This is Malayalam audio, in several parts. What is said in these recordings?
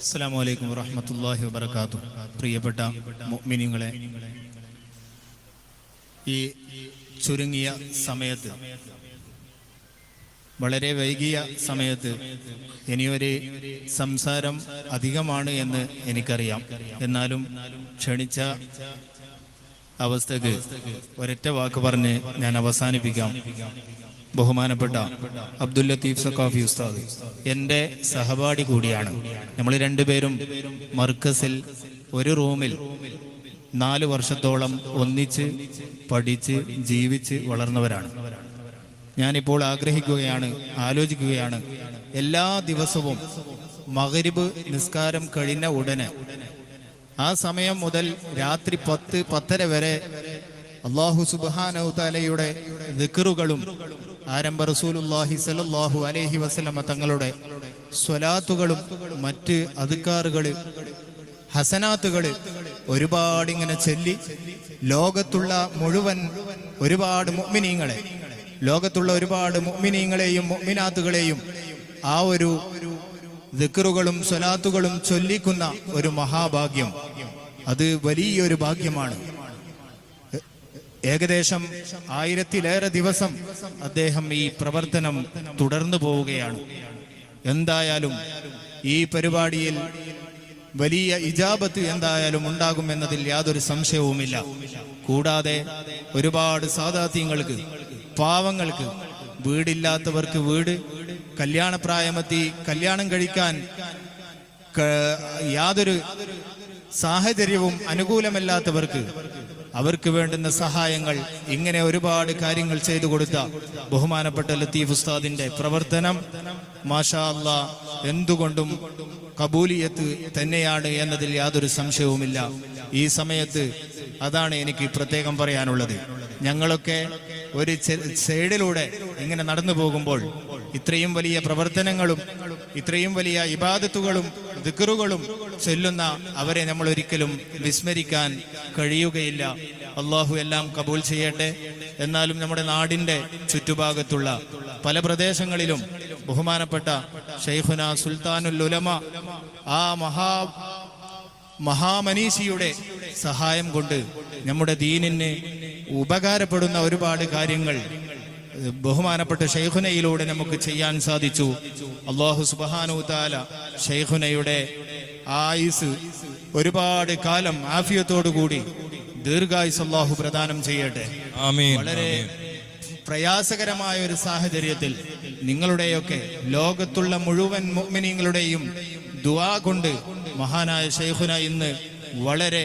അസ്സാം വലൈക്കും വറഹമത്തല്ലാഹി വബർക്കാത്തു പ്രിയപ്പെട്ട മിനിങ്ങളെ ഈ ചുരുങ്ങിയ സമയത്ത് വളരെ വൈകിയ സമയത്ത് ഇനിയൊരു സംസാരം അധികമാണ് എന്ന് എനിക്കറിയാം. എന്നാലും ക്ഷണിച്ച അവസ്ഥക്ക് ഒരൊറ്റ വാക്ക് പറഞ്ഞ് ഞാൻ അവസാനിപ്പിക്കാം. ബഹുമാനപ്പെട്ട അബ്ദുൽ ലത്തീഫ് സക്കാഫി ഉസ്താദ് എന്റെ സഹപാഠി കൂടിയാണ്. നമ്മൾ രണ്ടുപേരും മർക്കസിൽ ഒരു റൂമിൽ നാല് വർഷത്തോളം ഒന്നിച്ച് പഠിച്ച് ജീവിച്ച് വളർന്നവരാണ്. ഞാനിപ്പോൾ ആഗ്രഹിക്കുകയാണ് ആലോചിക്കുകയാണ് എല്ലാ ദിവസവും മകരിബ് നിസ്കാരം കഴിഞ്ഞ ഉടനെ ആ സമയം മുതൽ രാത്രി പത്ത് പത്തര വരെ അള്ളാഹു സുബാനൗതാലയുടെ ദിക്കറുകളും ആരംഭ റസൂലുല്ലാഹി സല്ലല്ലാഹു അലൈഹി വസല്ലമ തങ്ങളുടെ സ്വലാത്തുകളും മറ്റ് അതുക്കാറുകൾ ഹസനാത്തുകൾ ഒരുപാട് ഇങ്ങനെ ചൊല്ലി ലോകത്തുള്ള മുഴുവൻ ഒരുപാട് മുഗ്മിനീങ്ങളെ ലോകത്തുള്ള ഒരുപാട് മുഗ്മിനീങ്ങളെയും മുഗ്മിനാത്തുകളെയും ആ ഒരു ദിക്റുകളും സ്വലാത്തുകളും ചൊല്ലിക്കുന്ന ഒരു മഹാഭാഗ്യം. അത് വലിയൊരു ഭാഗ്യമാണ്. ഏകദേശം ആയിരത്തിലേറെ ദിവസം അദ്ദേഹം ഈ പ്രവർത്തനം തുടർന്നു പോവുകയാണ്. എന്തായാലും ഈ പരിപാടിയിൽ വലിയ ഇജാബത്ത് എന്തായാലും ഉണ്ടാകുമെന്നതിൽ യാതൊരു സംശയവുമില്ല. കൂടാതെ ഒരുപാട് സാധാത്യങ്ങൾക്ക് പാവങ്ങൾക്ക് വീടില്ലാത്തവർക്ക് വീട് കല്യാണപ്രായമെത്തി കല്യാണം കഴിക്കാൻ യാതൊരു സാഹചര്യവും അനുകൂലമല്ലാത്തവർക്ക് അവർക്ക് വേണ്ടുന്ന സഹായങ്ങൾ ഇങ്ങനെ ഒരുപാട് കാര്യങ്ങൾ ചെയ്തു കൊടുത്ത ബഹുമാനപ്പെട്ട ലത്തീഫ് ഉസ്താദിന്റെ പ്രവർത്തനം മാഷാ എന്തുകൊണ്ടും കബൂലിയത്ത് തന്നെയാണ് എന്നതിൽ യാതൊരു സംശയവുമില്ല. ഈ സമയത്ത് അതാണ് എനിക്ക് പ്രത്യേകം പറയാനുള്ളത്. ഞങ്ങളൊക്കെ ഒരു സൈഡിലൂടെ ഇങ്ങനെ നടന്നു പോകുമ്പോൾ ഇത്രയും വലിയ പ്രവർത്തനങ്ങളും ഇത്രയും വലിയ ഇബാദത്തുകളും ദിക്കറുകളും ചൊല്ലുന്ന അവരെ നമ്മൾ ഒരിക്കലും വിസ്മരിക്കാൻ കഴിയുകയില്ല. അള്ളാഹു എല്ലാം കബൂൽ ചെയ്യട്ടെ. എന്നാലും നമ്മുടെ നാടിന്റെ ചുറ്റുഭാഗത്തുള്ള പല പ്രദേശങ്ങളിലും ബഹുമാനപ്പെട്ട ഷെയ്ഖുന സുൽത്താനുൽ ഉലമ ആ മഹാ മഹാമനീഷിയുടെ സഹായം കൊണ്ട് നമ്മുടെ ദീനിന് ഉപകാരപ്പെടുന്ന ഒരുപാട് കാര്യങ്ങൾ ബഹുമാനപ്പെട്ട ഷെയ്ഖുനയിലൂടെ നമുക്ക് ചെയ്യാൻ സാധിച്ചു. അള്ളാഹു സുബാനു താല ഷെയ്ഖുനയുടെ ആയുസ് ഒരുപാട് കാലം ആഫിയത്തോടു കൂടി ദീർഘായുസ് അള്ളാഹു പ്രദാനം ചെയ്യട്ടെ. വളരെ പ്രയാസകരമായ ഒരു സാഹചര്യത്തിൽ നിങ്ങളുടെയൊക്കെ ലോകത്തുള്ള മുഴുവൻ മുഅ്മിനീങ്ങളുടെയും ദുവാ കൊണ്ട് മഹാനായ ഷെയ്ഖുന ഇന്ന് വളരെ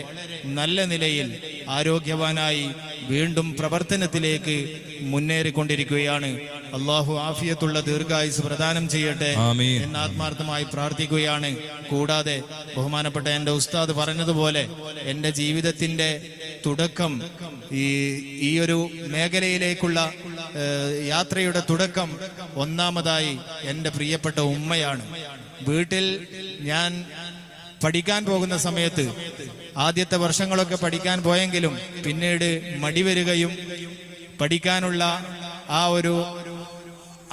നല്ല നിലയിൽ ആരോഗ്യവാനായി വീണ്ടും പ്രവർത്തനത്തിലേക്ക് മുന്നേറിക്കൊണ്ടിരിക്കുകയാണ്. അള്ളാഹു ആഫിയത്തുള്ള ദീർഘായുസ് പ്രദാനം ചെയ്യട്ടെ. എന്ന് ആത്മാർത്ഥമായി പ്രാർത്ഥിക്കുകയാണ്. കൂടാതെ ബഹുമാനപ്പെട്ട എന്റെ ഉസ്താദ് പറഞ്ഞതുപോലെ എന്റെ ജീവിതത്തിന്റെ തുടക്കം ഈ ഈ ഒരു മേഖലയിലേക്കുള്ള യാത്രയുടെ തുടക്കം ഒന്നാമതായി എന്റെ പ്രിയപ്പെട്ട ഉമ്മയാണ്. വീട്ടിൽ ഞാൻ പഠിക്കാൻ പോകുന്ന സമയത്ത് ആദ്യത്തെ വർഷങ്ങളൊക്കെ പഠിക്കാൻ പോയെങ്കിലും പിന്നീട് മടി വരികയും പഠിക്കാനുള്ള ആ ഒരു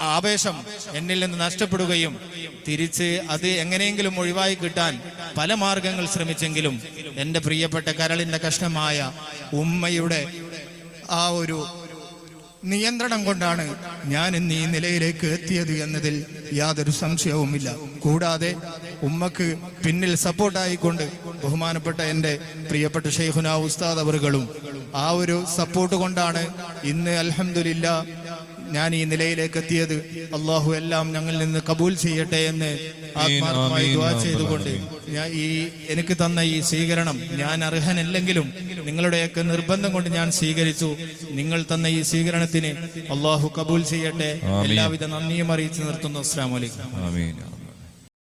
ആവേശം എന്നിൽ നിന്ന് നഷ്ടപ്പെടുകയും തിരിച്ച് അത് എങ്ങനെയെങ്കിലും ഒഴിവായി കിട്ടാൻ പല മാർഗങ്ങൾ ശ്രമിച്ചെങ്കിലും എന്റെ പ്രിയപ്പെട്ട കരളിന്റെ കഷ്ണമായ ഉമ്മയുടെ ആ ഒരു നിയന്ത്രണം കൊണ്ടാണ് ഞാൻ ഇന്ന് ഈ നിലയിലേക്ക് എത്തിയത് എന്നതിൽ യാതൊരു സംശയവുമില്ല. കൂടാതെ ഉമ്മക്ക് പിന്നിൽ സപ്പോർട്ടായിക്കൊണ്ട് ബഹുമാനപ്പെട്ട എന്റെ പ്രിയപ്പെട്ട ഷെയ്ഖുന ഉസ്താദ് അവറുകളും ആ ഒരു സപ്പോർട്ട് കൊണ്ടാണ് ഇന്ന് അൽഹംദുലില്ല ഞാൻ ഈ നിലയിലേക്ക് എത്തിയത് അള്ളാഹു എല്ലാം ഞങ്ങളിൽ നിന്ന് കബൂൽ ചെയ്യട്ടെ എന്ന് ആത്മാർത്ഥമായി ആമീൻ, ചെയ്തുകൊണ്ട് ഞാൻ ഈ എനിക്ക് തന്ന ഈ സ്വീകരണം ഞാൻ അർഹനല്ലെങ്കിലും നിങ്ങളുടെയൊക്കെ നിർബന്ധം കൊണ്ട് ഞാൻ സ്വീകരിച്ചു. നിങ്ങൾ തന്ന ഈ സ്വീകരണത്തിന് അള്ളാഹു കബൂൽ ചെയ്യട്ടെ. എല്ലാവിധ നന്ദിയും അറിയിച്ചു നിർത്തുന്നു. അസ്സാം വലൈക്കും